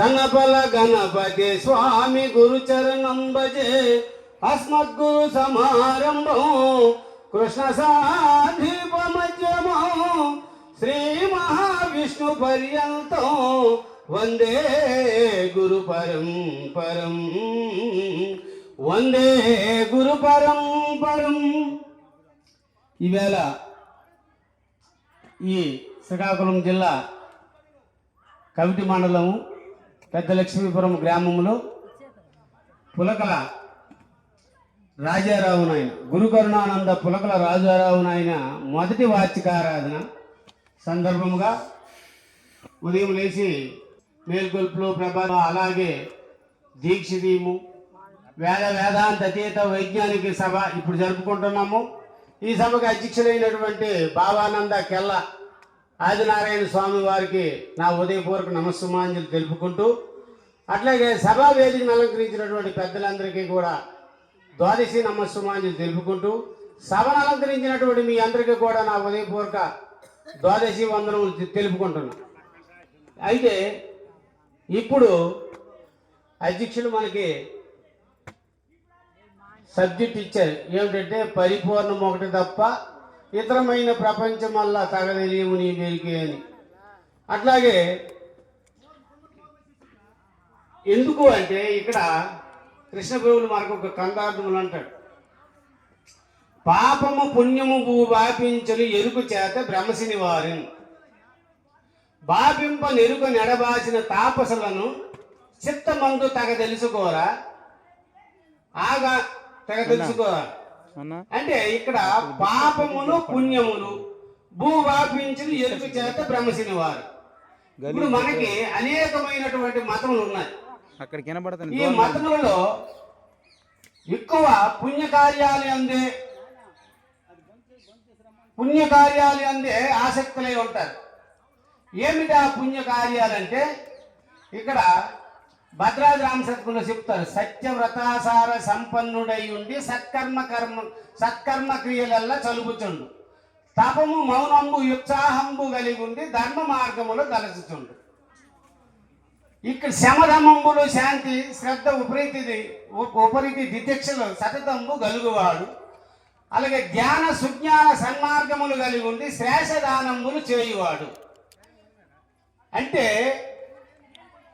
సనబల గణపతి స్వామి గురు చరణం భజే అస్మద్గురు సమారంభం. కృష్ణ సాధీపమధ్యమో శ్రీ మహావిష్ణు పర్యంతం. వందే గురు పరంపరం వందే గురు పరంపరం ఈవేళ ఈ శ్రీకాకుళం జిల్లా కవిటి మండలము పెద్ద లక్ష్మీపురం గ్రామంలో పులకల రాజారావు నాయన గురు కరుణానంద పులకల రాజారావు నాయన మొదటి వార్షికారాధన సందర్భముగా ఉదయం లేచి మేల్కొల్పులు ప్రభావం అలాగే దీక్షితీము వేద వేదాంత అతీత వైజ్ఞానిక సభ ఇప్పుడు జరుపుకుంటున్నాము. ఈ సభకు అధ్యక్షులైనటువంటి బాబానంద కెల్ల ఆదినారాయణ స్వామి వారికి నా ఉదయపూర్వక నమస్సుమాంజలు తెలుపుకుంటూ అట్లాగే సభా వేదికను అలంకరించినటువంటి పెద్దలందరికీ కూడా ద్వాదశి నమస్సుమాంజలు తెలుపుకుంటూ సభను అలంకరించినటువంటి మీ అందరికీ కూడా నా ఉదయపూర్వక ద్వాదశి వందనములు తెలుపుకుంటున్నా. అయితే ఇప్పుడు అధ్యక్షులు మనకి సబ్జెక్ట్ ఇచ్చారు. ఏమిటంటే పరిపూర్ణం ఒకటి తప్ప ఇతరమైన ప్రపంచం వల్ల తగదలియము నీ మేరికే అని. అట్లాగే ఎందుకు అంటే ఇక్కడ కృష్ణప్రభులు మనకు ఒక కందార్థములు అంటాడు. పాపము పుణ్యము భూ ఎరుకు చేత బ్రహ్మశిని వారిని బాపింప నెరుక నెడబాసిన తాపసులను చిత్తమందు తగ తెలుసుకోరా ఆగా తెగ తెలుసుకోరా అంటే ఇక్కడ పాపములు పుణ్యములు భూ వాపించిన ఎరుకు చేత భ్రమసిన వారు. ఇప్పుడు మనకి అనేకమైనటువంటి మతములు ఉన్నాయి. అక్కడికి వినబడుతుంది ఈ మతములలో ఎక్కువ పుణ్యకార్యాలు అందే పుణ్యకార్యాలు అందే ఆసక్తులై ఉంటారు. ఏమిటి ఆ పుణ్యకార్యాలంటే ఇక్కడ భద్రాద్రి రామసత్కులు చెప్తారు సత్యవ్రతాసార సంపన్నుడై ఉండి సత్కర్మ కర్మ సత్కర్మ క్రియలల్లా చలుపుచుండు. తపము మౌనంబు ఉత్సాహంబు కలిగి ఉండి ధర్మ మార్గములో తలచుచుండు. ఇక్కడ శమధమంబులు శాంతి శ్రద్ధ ఉపరీతి ఉపరీతి దిత్యక్షలు సతతంబు గలుగువాడు. అలాగే జ్ఞాన సుజ్ఞాన సన్మార్గములు కలిగి ఉండి శ్రేషదానంబులు చేయువాడు. అంటే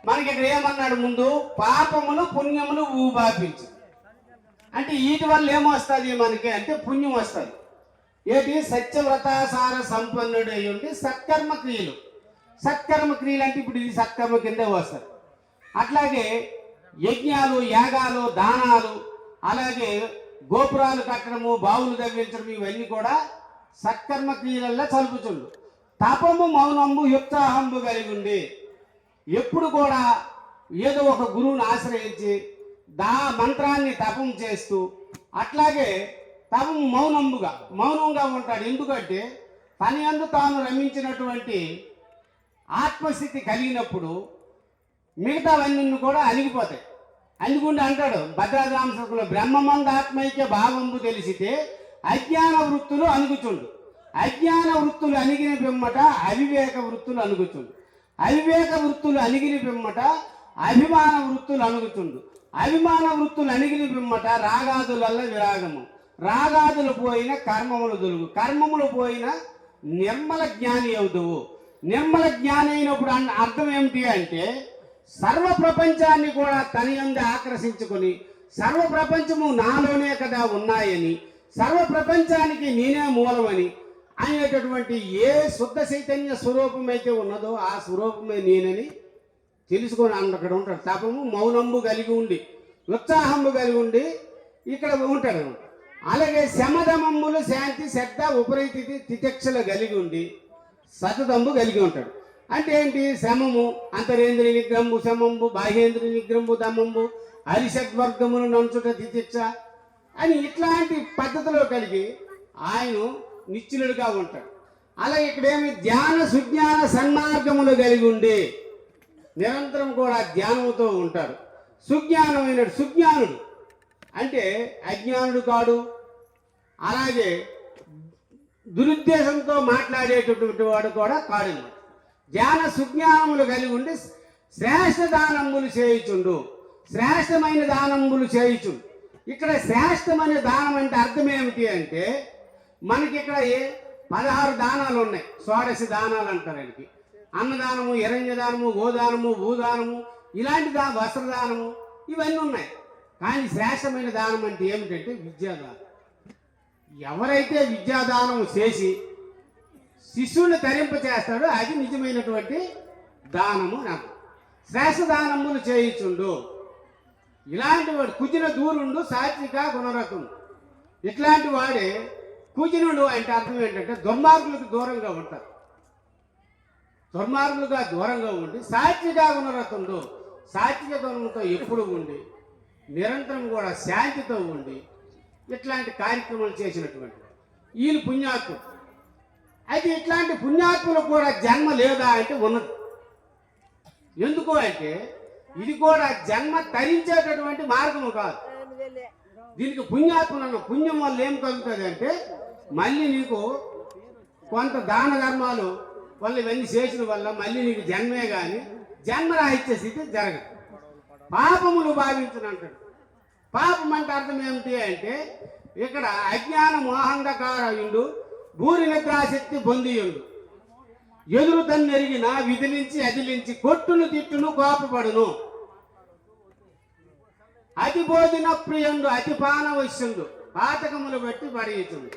మనకి ఇక్కడ ఏమన్నాడు ముందు? పాపములు పుణ్యములు ఊబాపించు. అంటే వీటి వల్ల ఏమొస్తుంది మనకి? అంటే పుణ్యం వస్తుంది. ఏంటి? సత్యవ్రతాసార సంపన్నుడై ఉండి సత్కర్మ క్రియలు. సత్కర్మ క్రియలు అంటే ఇప్పుడు ఇది సత్కర్మ కిందే వస్తుంది. అట్లాగే యజ్ఞాలు యాగాలు దానాలు అలాగే గోపురాలు కట్టడము బావులు తగ్గించడం ఇవన్నీ కూడా సత్కర్మ క్రియలల్లో చలుపుచుండు తపము మౌనము యుక్తాహంబు కలిగి ఉండి ఎప్పుడు కూడా ఏదో ఒక గురువుని ఆశ్రయించి దా మంత్రాన్ని తపం చేస్తూ అట్లాగే తపం మౌనంబుగా మౌనంగా ఉంటాడు. ఎందుకంటే తన అందు తాను రమించినటువంటి ఆత్మస్థితి కలిగినప్పుడు మిగతావన్నీ కూడా అణిగిపోతాయి. అణిగుండి అంటాడు భద్రాద్రాంశకులు బ్రహ్మమంద ఆత్మైక్య భావంబు తెలిసితే అజ్ఞాన వృత్తులు అణుగుచుండు. అజ్ఞాన వృత్తులు అణిగిన బిమ్మట అవివేక వృత్తులు అణుగుచుండు. అవివేక వృత్తులు అణిగిన పిమ్మట అభిమాన వృత్తులు అణుగుతుండు. అభిమాన వృత్తులు అణిగిన పిమ్మట రాగాదులల్ల విరాగము. రాగాదులు పోయిన కర్మములు దొరుగు కర్మములు పోయిన నిర్మల జ్ఞాని అవుదువు. నిర్మల జ్ఞాని అయినప్పుడు అన్న అర్థం ఏమిటి అంటే సర్వ ప్రపంచాన్ని కూడా తన ఆకర్షించుకొని సర్వ ప్రపంచము నాలోనే కదా ఉన్నాయని సర్వ ప్రపంచానికి నేనే మూలమని అనేటటువంటి ఏ శుద్ధ చైతన్య స్వరూపం అయితే ఉన్నదో ఆ స్వరూపమే నేనని తెలుసుకొని అక్కడ ఉంటాడు. తపము మౌనంబు కలిగి ఉండి ఉత్సాహంబు కలిగి ఉండి ఇక్కడ ఉంటాడు. అలాగే శమధమమ్ములు శాంతి శ్రద్ధ ఉపరీతి తితిక్షలు కలిగి ఉండి సతతంబు కలిగి ఉంటాడు. అంటే ఏంటి? శమము అంతరేంద్రియ నిగ్రహంబు శమంబు బాహ్యేంద్రియ నిగ్రహంబు దమంబు హరిషద్వర్గమును నంచుట తితిక్ష అని ఇట్లాంటి పద్ధతిలో కలిగి ఆయన నిశ్చలుడుగా ఉంటాడు. అలా ఇక్కడేమి ధ్యాన సుజ్ఞాన సన్మార్గములు కలిగి ఉండి నిరంతరం కూడా ధ్యానంతో ఉంటారు సుజ్ఞానమైన సుజ్ఞానుడు. అంటే అజ్ఞానుడు కాడు. అలాగే దురుద్దేశంతో మాట్లాడేటటువంటి వాడు కూడా కాడు ధ్యాన సుజ్ఞానములు కలిగి ఉండి శ్రేష్ఠ దానములు చేయుచుండు. శ్రేష్టమైన దానములు చేయుచుండు. ఇక్కడ శ్రేష్టమైన దానం అంటే అర్థం ఏమిటి అంటే మనకి ఇక్కడ ఏ- పదహారు దానాలు ఉన్నాయి. షోడశ దానాలు అంటారు ఆయనకి. అన్నదానము ఎరంజదానము గోదానము భూదానము ఇలాంటి దా వస్త్రదానము ఇవన్నీ ఉన్నాయి. కానీ శ్రేష్టమైన దానం అంటే ఏమిటంటే విద్యాదానం. ఎవరైతే విద్యాదానం చేసి శిష్యుని తరింప చేస్తాడో అది నిజమైనటువంటి దానము నాకు శ్రేష్ఠ దానములు చేయిచుండు. ఇలాంటి వాడు కుజిన దూరుండు సాత్విక గుణరకం ఇట్లాంటి వాడే పూజనుడు అంటే అర్థం ఏంటంటే దుర్మార్గులకు దూరంగా ఉంటారు. దుర్మార్గులుగా దూరంగా ఉండి సాత్విగా గుణరతుండు సాత్విక గుణంతో ఎప్పుడు ఉండి నిరంతరం కూడా శాంతితో ఉండి ఇట్లాంటి కార్యక్రమాలు చేసినటువంటి వీళ్ళు పుణ్యాత్ములు. అయితే ఇట్లాంటి పుణ్యాత్ములు కూడా జన్మ లేదా అంటే ఉన్నది. ఎందుకు అంటే ఇది కూడా జన్మ తరించేటటువంటి మార్గము కాదు. దీనికి పుణ్యాత్మలు అన్న పుణ్యం వల్ల ఏం కలుగుతుంది అంటే మళ్ళీ నీకు కొంత దాన ధర్మాలు వల్ల ఇవన్నీ చేసిన వల్ల మళ్ళీ నీకు జన్మే కానీ జన్మరాహిత్య స్థితి జరగదు. పాపములు భావించనంటాడు. పాపం అంటే అర్థం ఏమిటి అంటే ఇక్కడ అజ్ఞాన మోహంధకారయుడు భూరి నిద్రాశక్తి పొందియుడు. ఎదురు తన్నెరిగిన విదిలించి అదిలించి కొట్టును తిట్టును కోపపడును. అతి భోజన ప్రియుండు అతి పానవశ్యుండు పాతకములు బట్టి పడేయుచుండు.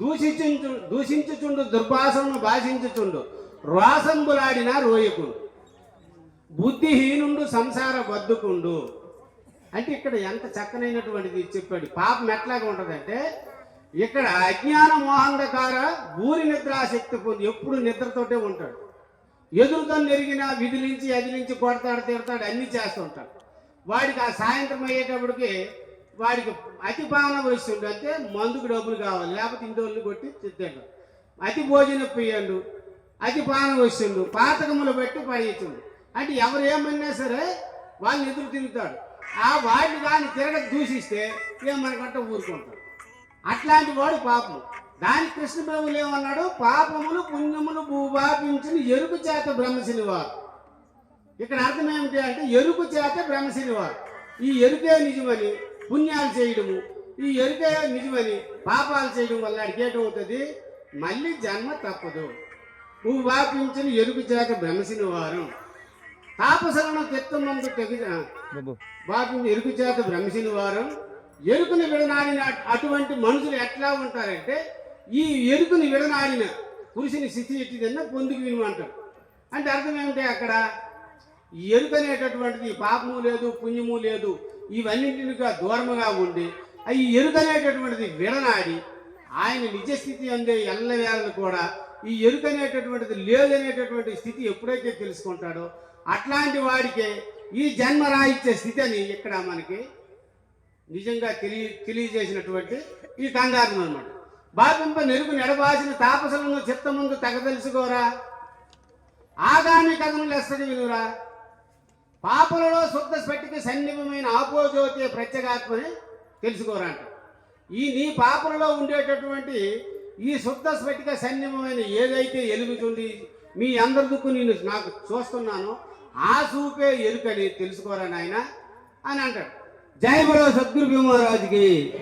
దూషించు దూషించుచుండు దుర్భాషను భాషించుచుండు రోసంబులాడిన రోయకుడు. బుద్ధిహీనుండు సంసార బద్దుకుండు. అంటే ఇక్కడ ఎంత చక్కనైనటువంటిది చెప్పాడు. పాపం ఎట్లాగా ఉంటుందంటే ఇక్కడ అజ్ఞాన మోహంధకార భూరి నిద్రాశక్తి పొంది ఎప్పుడు నిద్రతోటే ఉంటాడు. ఎదురుతో నెరిగిన విధిలించి అదిలించి కొడతాడు తిడతాడు అన్ని చేస్తుంటాడు వాడికి ఆ సాయంత్రం అయ్యేటప్పటికి వాడికి అతి పాన వస్తుండు అంటే మందుకు డబ్బులు కావాలి. లేకపోతే ఇంటి కొట్టి తిట్టాడు అతి భోజనం పియ్యండు. అతి పాన వస్తుండు పాతకములు బట్టి పడేస్తుండు అంటే ఎవరు ఏమన్నా సరే వాళ్ళని ఎదురు తిరుగుతాడు. ఆ వాడిని దాన్ని తిరగ దూషిస్తే ఏమనకంటే ఊరుకుంటాడు. అట్లాంటి వాడు పాపం. దాని కృష్ణబాబులు ఏమన్నాడు? పాపములు పుణ్యములు భూపాపించిన ఎరుకు చేత బ్రహ్మశిని వారు ఇక్కడ అర్థం ఏమిటి అంటే ఎరుకు చేత బ్రహ్మశిని వారు ఈ ఎరుకే నిజమని పుణ్యాలు చేయడము ఈ ఎరుకే నిజమని పాపాలు చేయడం వల్ల అడికి ఏటవుతుంది మళ్ళీ జన్మ తప్పదు. నువ్వు వాపించిన ఎరుకు చేత బ్రహ్మశిని వారు తాపసలను తెత్తమందు తెగి బాబు. బాబు ఎరుకు చేత భ్రమిసిన వారు ఎరుకుని విడనాడిన అట్- అటువంటి మనుషులు ఎట్లా ఉంటారంటే ఈ ఎరుకుని విడనాడిన పురుషుని స్థితి ఎట్టిదన్నా పొందుకు వినమంటారు అంటే అర్థం ఏమిటి అక్కడ? ఈ ఎరుక అనేటటువంటిది పాపము లేదు పుణ్యము లేదు ఇవన్నింటినిగా దూరముగా ఉండి ఆ ఈ ఎరుక విడనాడి ఆయన నిజస్థితి అందే ఎల్లవేళలు కూడా ఈ ఎరుక అనేటటువంటిది లేదనేటటువంటి స్థితి ఎప్పుడైతే తెలుసుకుంటాడో అట్లాంటి వాడికే ఈ జన్మ రాయిచ్చే స్థితి అని ఇక్కడ మనకి నిజంగా తెలియ తెలియజేసినటువంటి ఈ కందారం అనమాట. బాపింప నెరుగు నెడబాసిన తాపసులను చిత్తముందు తెగ తెలుసుకోరా? ఆగామి కథను ఎస్తడి వినురా పాపలలో శుద్ధ స్ఫటిక సన్నిభమైన ఆపోజ్యోతి ప్రత్యేగాత్మని తెలుసుకోరా ఈ నీ పాపలలో ఉండేటటువంటి ఈ శుద్ధ స్ఫటిక సన్నిభమైన ఏదైతే ఎలుగుతుంది మీ అందరి దుక్కు నేను నాకు చూస్తున్నాను ఆ చూపే ఎలుకని తెలుసుకోరా నాయన? అని అంటాడు. జై సద్గురు భీమరాజుకి.